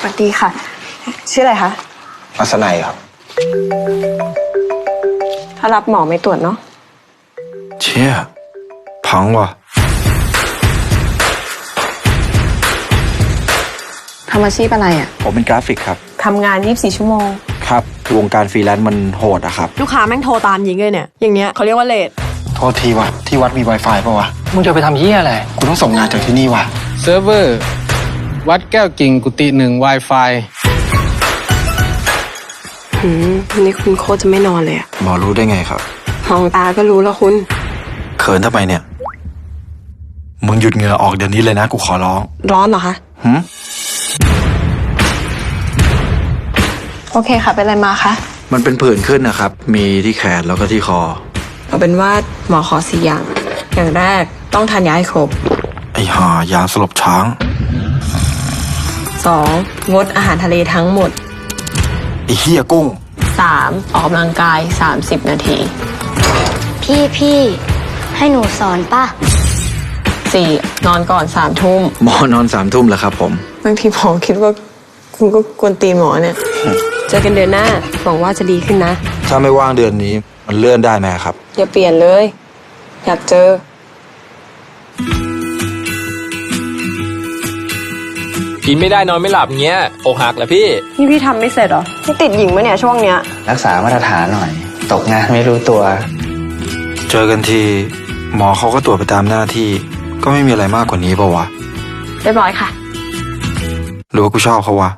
สวัสดีค่ะ ชื่ออะไรคะอัศนัยครับ ถ้ารับหมอไม่ตรวจเนาะเชี่ยพังว่ะ ทำอาชีพอะไรอะผมเป็นกราฟิกครับ ทำงาน 24 ชั่วโมง ครับ วงการฟรีแลนซ์มันโหดอะครับ ลูกค้าแม่งโทรตามยิงเลยเนี่ย อย่างเงี้ยเขาเรียกว่าเลทโทษทีว่ะ ที่วัดมี Wi-Fi ป่าวะ มึงจะไปทำเหี้ยอะไร กูต้องส่งงานจากที่นี่ว่ะ เซิร์ฟเวอร์ วัดแก้วกิ่งกุฏิหนึ่ง Wi-Fi อืมนี่คุณโคตรจะไม่นอนเลยอะหมอรู้ได้ไงครับ มองตาก็รู้แล้วคุณ เขินทำไมเนี่ย มึงหยุดเหงื่อออกเดี๋ยวนี้เลยนะ กูขอร้องร้อนเหรอคะหืมโอเคค่ะ เป็นอะไรมาคะ มันเป็นผื่นขึ้นนะครับ มีที่แขนแล้วก็ที่คอ เอาเป็นว่าหมอขอสี่อย่าง อย่างแรกต้องทานยาให้ครบไอ้ห่ายาสลบช้าง 2. งดอาหารทะเลทั้งหมด ไอ้เฮียกุ้ง 3. ออกกำลังกาย 30 นาที พี่พี่ให้หนูสอนป่ะ 4. นอนก่อน3ทุ่มหมอนอนสามทุ่มแล้วครับผม บางทีหมอคิดว่าคุณก็กวนตีนหมอเนี่ย เจอกันเดือนหน้าหวังว่าจะดีขึ้นนะ ถ้าไม่ว่างเดือนนี้มันเลื่อนได้ไหมครับ อย่าเปลี่ยนเลย อยากเจอ กินไม่ได้นอนไม่หลับเงี้ยอกหักเหรอพี่ นี่พี่ทำไม่เสร็จเหรอพี่ติดหญิงปะเนี่ยช่วงเนี้ย รักษามาตรฐานหน่อย ตกงานไม่รู้ตัว เจอกันทีหมอเขาก็ตรวจไปตามหน้าที่ ก็ไม่มีอะไรมากกว่านี้ปะวะเรียบร้อยค่ะ หรือว่ากูชอบเขาวะ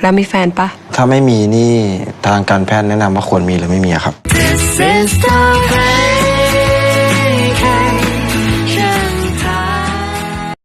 แล้วมีแฟนปะถ้าไม่มีนี่ทางการแพทย์แนะนำว่าควรมีหรือไม่มีอะครับ This is the way